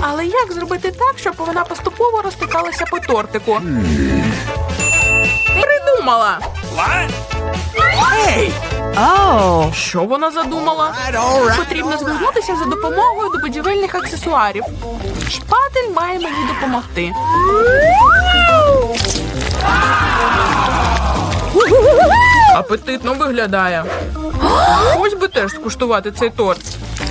Але як зробити так, щоб вона поступово розтикалася по тортику? Придумала. Oh. Що вона задумала? Потрібно звернутися за допомогою до будівельних аксесуарів. Шпатель має мені допомогти. Апетитно виглядає. Ось би теж скуштувати цей торт.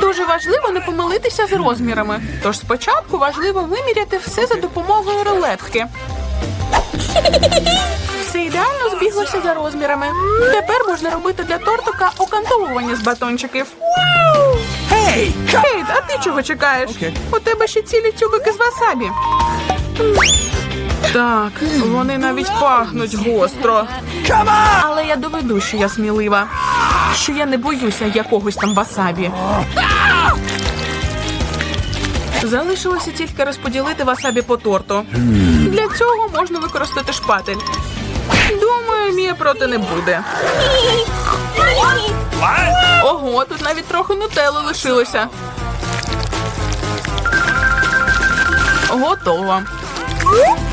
Дуже важливо не помилитися з розмірами. Тож спочатку важливо виміряти все за допомогою рулетки. Все ідеально збіглося за розмірами. Тепер можна робити для тортика окантовування з батончиків. Hey, Кейт, а ти чого чекаєш? Окей. У тебе ще цілі тюбики з васабі. Так, вони навіть пахнуть гостро. Але я доведу, що я смілива. Що я не боюся якогось там васабі. Залишилося тільки розподілити васабі по торту. Для цього можна використати шпатель. Думаю, Мія проти не буде. Ого, тут навіть трохи нутелли лишилося. Готово.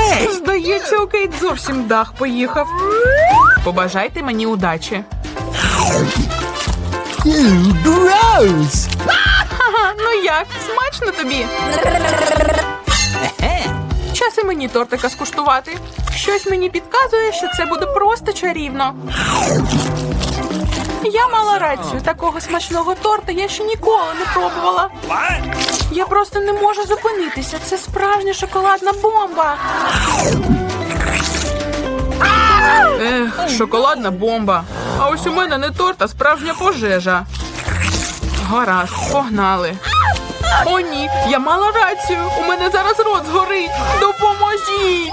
Hey! Здається, у Кейт зовсім дах поїхав. Побажайте мені удачі. Gross! Ага, ну як, смачно тобі? Час і мені тортика скуштувати. Щось мені підказує, що це буде просто чарівно. Я мала рацію, такого смачного торта я ще ніколи не пробувала. Я просто не можу зупинитися. Це справжня шоколадна бомба. Ех, шоколадна бомба. А ось у мене не торт, а справжня пожежа. Гаразд, погнали. О, ні, я мала рацію. У мене зараз рот згорить. Допоможіть.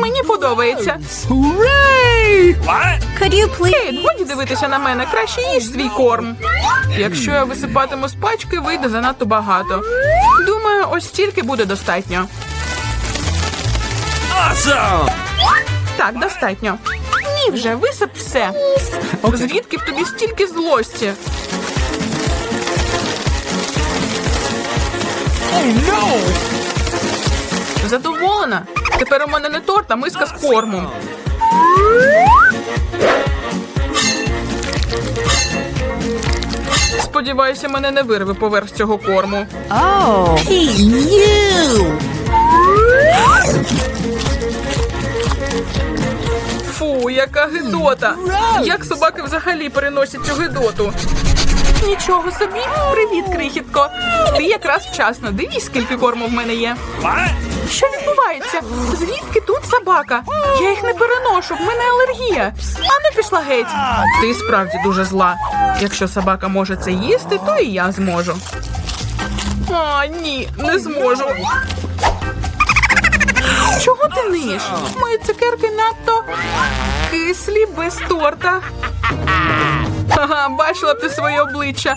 Мені подобається. Кейт, годі дивитися на мене, краще їж свій корм. Якщо я висипатиму з пачки, вийде занадто багато. Думаю, ось стільки буде достатньо. Awesome! Так, достатньо. Ні, вже висип все. Звідки в тобі стільки злості? Oh no! Задоволена? Тепер у мене не торт, а миска з кормом. Сподіваюся, мене не вирве поверх цього корму. Фу, яка гидота! Як собаки взагалі переносять цю гидоту? Нічого собі, привіт, крихітко. Ти якраз вчасно. Дивись, скільки корму в мене є. Що відбувається? Звідки тут собака? Я їх не переношу, в мене алергія. Ану пішла геть. Ти справді дуже зла. Якщо собака може це їсти, то і я зможу. А, ні, не зможу. Чого ти ниєш? Мої цукерки надто кислі без торта. Ага, бачила б ти своє обличчя.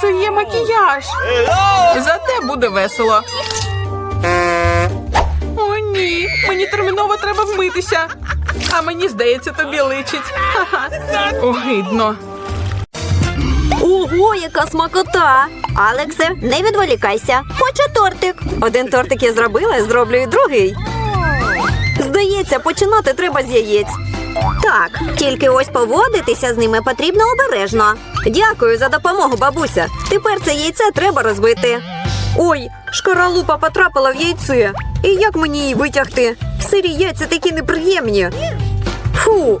Це зіпсує макіяж. Зате буде весело. О, ні. Мені терміново треба вмитися. А мені здається, тобі личить. Огидно. Ого, яка смакота! Алексе, не відволікайся. Хочу тортик. Один тортик я зробила, зроблю і другий. Здається, починати треба з яєць. Так, тільки ось поводитися з ними потрібно обережно. Дякую за допомогу, бабуся. Тепер це яйце треба розбити. Ой, шкаралупа потрапила в яйце. І як мені її витягти? Сирі яйця такі неприємні. Фу.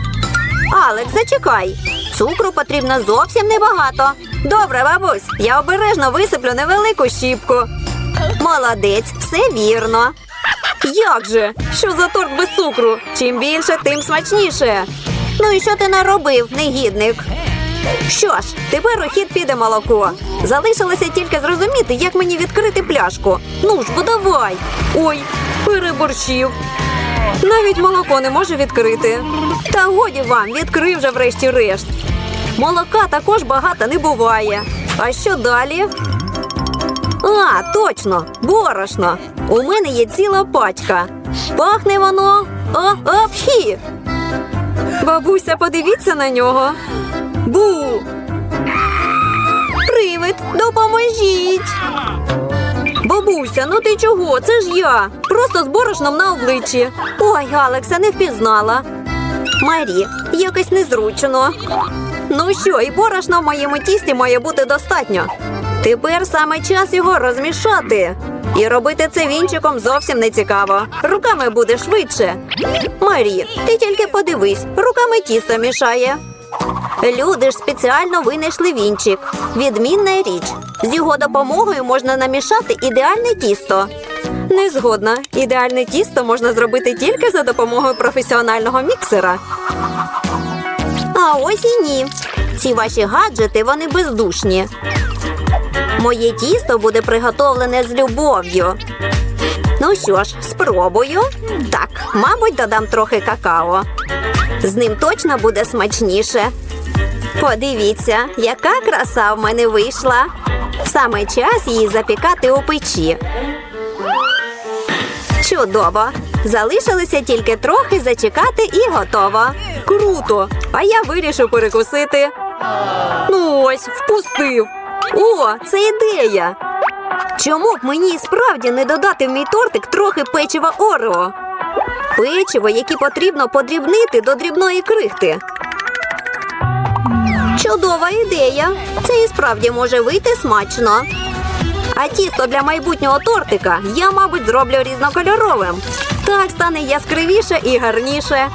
Алекс, зачекай. Цукру потрібно зовсім небагато. Добре, бабусь, я обережно висиплю невелику щіпку. Молодець, все вірно. Як же? Що за торт без цукру? Чим більше, тим смачніше. Ну і що ти наробив, негідник? Що ж, тепер у хід піде молоко. Залишилося тільки зрозуміти, як мені відкрити пляшку. Ну ж, бо давай. Ой, переборщив. Навіть молоко не може відкрити. Та годі вам, відкрив вже врешті-решт. Молока також багато не буває. А що далі? А, точно, борошно. У мене є ціла пачка. Пахне воно. О, апхі. Бабуся, подивіться на нього. Бу. Привид, допоможіть. Бабуся, ну ти чого? Це ж я. Просто з борошном на обличчі. Ой, Алекса, не впізнала. Марі, якось незручно. Ну що, і борошна в моєму тісті має бути достатньо. Тепер саме час його розмішати. І робити це вінчиком зовсім не цікаво. Руками буде швидше. Марі, ти тільки подивись, руками тісто мішає. Люди ж спеціально винайшли вінчик. Відмінна річ. З його допомогою можна намішати ідеальне тісто. Не згодна. Ідеальне тісто можна зробити тільки за допомогою професіонального міксера. А ось і ні. Ці ваші гаджети вони бездушні. Моє тісто буде приготовлене з любов'ю. Ну що ж, спробую. Так, мабуть, додам трохи какао. З ним точно буде смачніше. Подивіться, яка краса в мене вийшла. Саме час її запікати у печі. Чудово! Залишилося тільки трохи зачекати і готово. Круто! А я вирішив перекусити. Ну ось, впустив. О, це ідея. Чому б мені справді не додати в мій тортик трохи печива Орео? Печиво, яке потрібно подрібнити до дрібної крихти. Чудова ідея. Це і справді може вийти смачно. А тісто для майбутнього тортика я, мабуть, зроблю різнокольоровим. Так стане яскравіше і гарніше.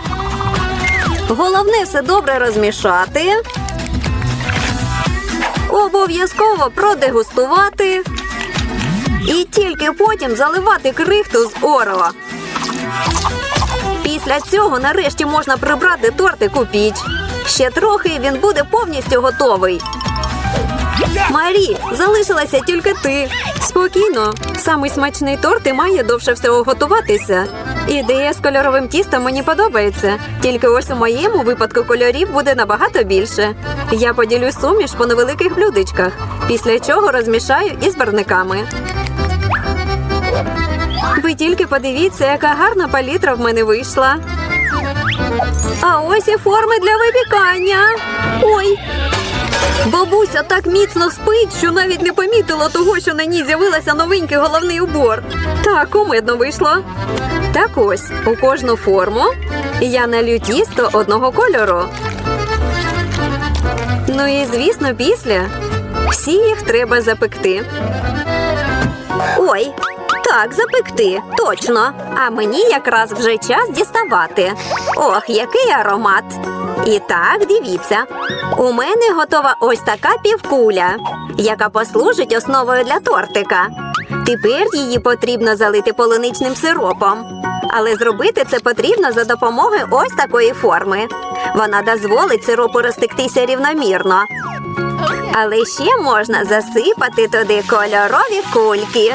Головне все добре розмішати. Обов'язково продегустувати. І тільки потім заливати крихту з орео. Після цього нарешті можна прибрати тортик у піч. Ще трохи і він буде повністю готовий. Марі, залишилася тільки ти. Спокійно, самий смачний торт і має довше всього готуватися. Ідея з кольоровим тістом мені подобається. Тільки ось у моєму випадку кольорів буде набагато більше. Я поділю суміш по невеликих блюдечках, після чого розмішаю із барниками. Ви тільки подивіться, яка гарна палітра в мене вийшла. А ось і форми для випікання. Ой, Бабуся так міцно спить, що навіть не помітила того, що на ній з'явилася новенький головний убор. Так, кумедно вийшло. Так ось, у кожну форму я налью тісто одного кольору. Ну і звісно, після всі їх треба запекти. Ой, так, запекти, точно. А мені якраз вже час діставати. Ох, який аромат. І так, дивіться. У мене готова ось така півкуля, яка послужить основою для тортика. Тепер її потрібно залити полуничним сиропом. Але зробити це потрібно за допомогою ось такої форми. Вона дозволить сиропу розтектися рівномірно. Але ще можна засипати туди кольорові кульки.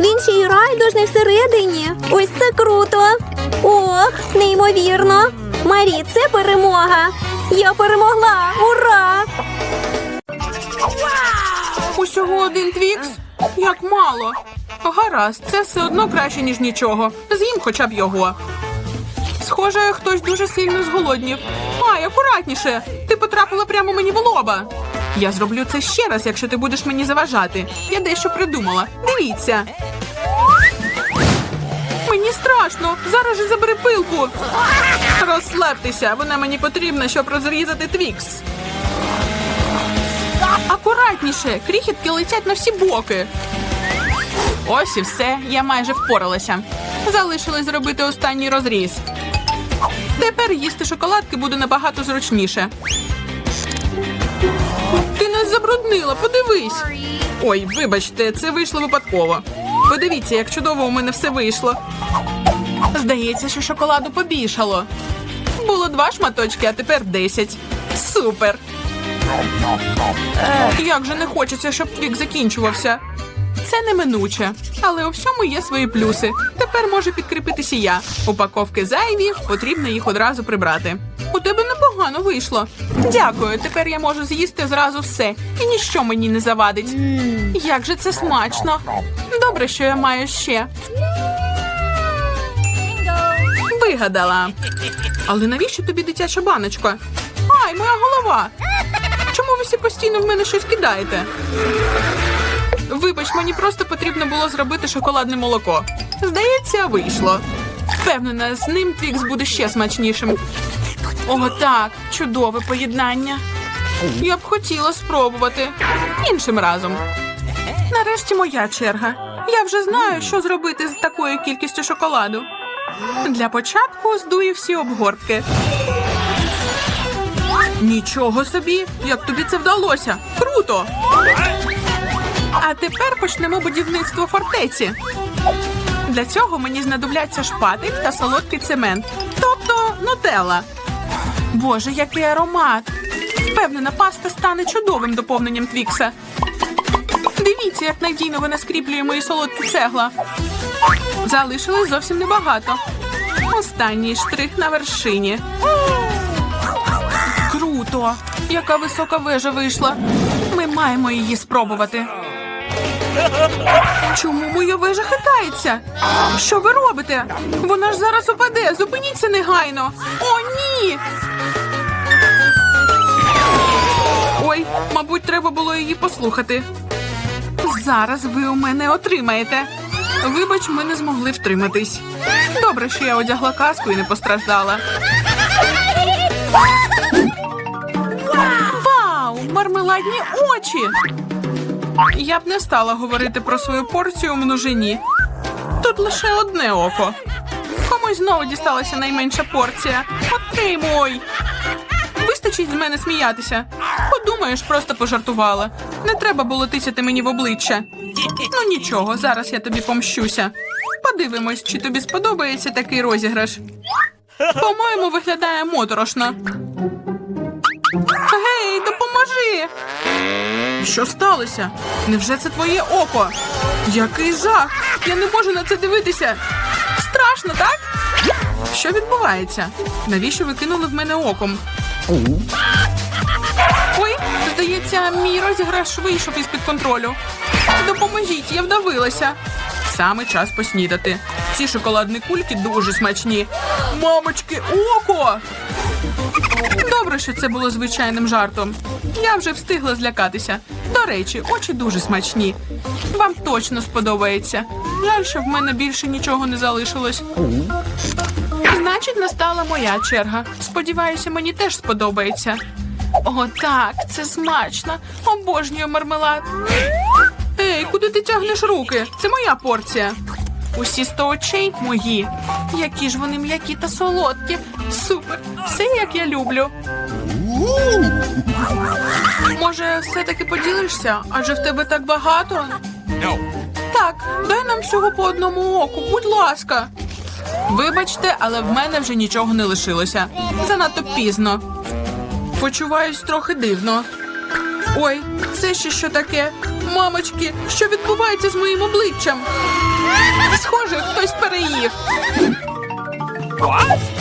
Він ще й райдужний всередині. Ось це круто. Ох, неймовірно. Марі, це перемога. Я перемогла. Ура! Усього один твікс? Як мало. Гаразд, це все одно краще, ніж нічого. З'їм хоча б його. Схоже, хтось дуже сильно зголоднів. Ай, акуратніше. Ти потрапила прямо мені в лоба. Я зроблю це ще раз, якщо ти будеш мені заважати. Я дещо придумала. Дивіться. Мені страшно. Зараз же забери пилку. Розслабтеся, вона мені потрібна, щоб розрізати твікс. Акуратніше, крихітки летять на всі боки. Ось і все, я майже впоралася. Залишилось зробити останній розріз. Тепер їсти шоколадки буде набагато зручніше. Ти нас забруднила, подивись. Ой, вибачте, це вийшло випадково. Подивіться, як чудово у мене все вийшло. Здається, що шоколаду побільшало. Було два шматочки, а тепер десять. Супер! Як же не хочеться, щоб твік закінчувався. Це неминуче, але у всьому є свої плюси. Тепер може підкріпитися я. Упаковки зайві, потрібно їх одразу прибрати. У тебе непогано вийшло. Дякую. Тепер я можу з'їсти зразу все, і ніщо мені не завадить. Як же це смачно! Добре, що я маю ще. Вигадала. Але навіщо тобі дитяча баночка? Ай, моя голова! Чому ви всі постійно в мене щось кидаєте? Вибач, мені просто потрібно було зробити шоколадне молоко. Здається, вийшло. Впевнена, з ним твікс буде ще смачнішим. О, так, чудове поєднання. Я б хотіла спробувати іншим разом. Нарешті моя черга. Я вже знаю, що зробити з такою кількістю шоколаду. Для початку здую всі обгортки. Нічого собі, як тобі це вдалося? Круто! А тепер почнемо будівництво фортеці. Для цього мені знадобляться шпатель та солодкий цемент, тобто нутелла. Боже, який аромат! Впевнена, паста стане чудовим доповненням твікса. Дивіться, як надійно вона скріплює мої солодкі цегла. Залишилось зовсім небагато. Останній штрих на вершині. Круто! Яка висока вежа вийшла. Ми маємо її спробувати. Чому моя вежа хитається? Що ви робите? Вона ж зараз упаде. Зупиніться негайно. О, ні. Мабуть, треба було її послухати. Зараз ви у мене отримаєте. Вибач, ми не змогли втриматись. Добре, що я одягла каску і не постраждала. Вау! Мармеладні очі! Я б не стала говорити про свою порцію у множині. Тут лише одне око. Комусь знову дісталася найменша порція. Отримуй! Вистачить з мене сміятися. Подумаєш, просто пожартувала. Не треба було тисяти мені в обличчя. Ну нічого, зараз я тобі помщуся. Подивимось, чи тобі сподобається такий розіграш. По-моєму, виглядає моторошно. Гей, допоможи! Що сталося? Невже це твоє око? Який жах! Я не можу на це дивитися. Страшно, так? Що відбувається? Навіщо ви кинули в мене оком? Здається, мій розіграш вийшов із-під контролю. Допоможіть, я вдавилася. Саме час поснідати. Ці шоколадні кульки дуже смачні. Мамочки, око! Добре, що це було звичайним жартом. Я вже встигла злякатися. До речі, очі дуже смачні. Вам точно сподобається. Жаль, що в мене більше нічого не залишилось. Значить, настала моя черга. Сподіваюся, мені теж сподобається. О, так, це смачно. Обожнюю мармелад. Ей, куди ти тягнеш руки? Це моя порція. Усі сто очей мої. Які ж вони м'які та солодкі. Супер. Все як я люблю. Може, все-таки поділишся? Адже в тебе так багато. No. Так, дай нам всього по одному оку, будь ласка. Вибачте, але в мене вже нічого не лишилося. Занадто пізно. Почуваюсь трохи дивно. Ой, це ще що таке? Мамочки, що відбувається з моїм обличчям? Схоже, хтось переїв.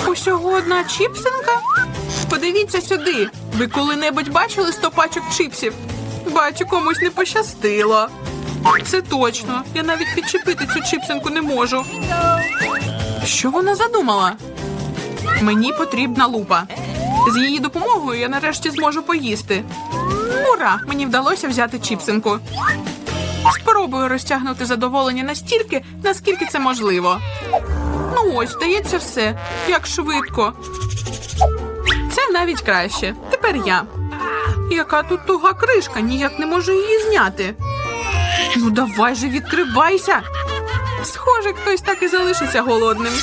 Усього одна чіпсинка? Подивіться сюди. Ви коли-небудь бачили сто пачок чіпсів? Бачу, комусь не пощастило. Це точно. Я навіть підчепити цю чіпсинку не можу. Що вона задумала? Мені потрібна лупа. З її допомогою я нарешті зможу поїсти. Ура! Мені вдалося взяти чіпсинку. Спробую розтягнути задоволення настільки, наскільки це можливо. Ну ось, здається, все. Як швидко. Це навіть краще. Тепер я. Яка тут туга кришка, ніяк не можу її зняти. Ну давай же відкривайся. Схоже, хтось так і залишиться голодним.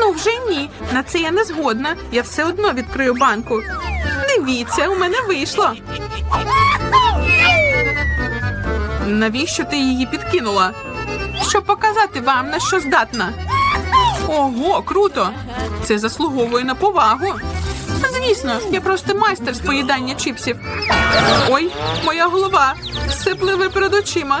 Ну вже ні. На це я не згодна. Я все одно відкрию банку. Дивіться, у мене вийшло. Навіщо ти її підкинула? Щоб показати вам, на що здатна. Ого, круто! Це заслуговує на повагу. Звісно, я просто майстер з поїдання чіпсів. Ой, моя голова. Все пливе перед очима.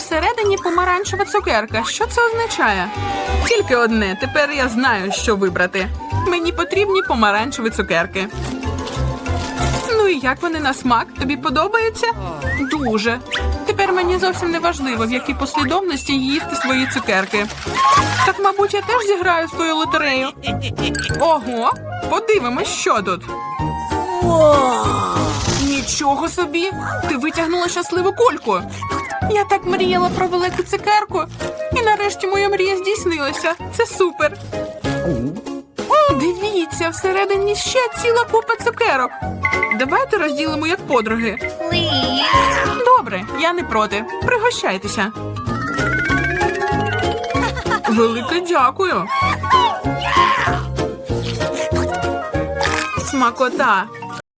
Усередині помаранчева цукерка. Що це означає? Тільки одне. Тепер я знаю, що вибрати. Мені потрібні помаранчеві цукерки. Ну і як вони на смак? Тобі подобається? Дуже. Тепер мені зовсім не важливо, в якій послідовності їсти свої цукерки. Так, мабуть, я теж зіграю свою лотерею. Ого, подивимось, що тут. Нічого собі! Ти витягнула щасливу кульку. Я так мріяла про велику цукерку, і нарешті моя мрія здійснилася. Це супер. Дивіться, всередині ще ціла купа цукерок. Давайте розділимо як подруги. Добре, я не проти. Пригощайтеся. Велике дякую. Смакота.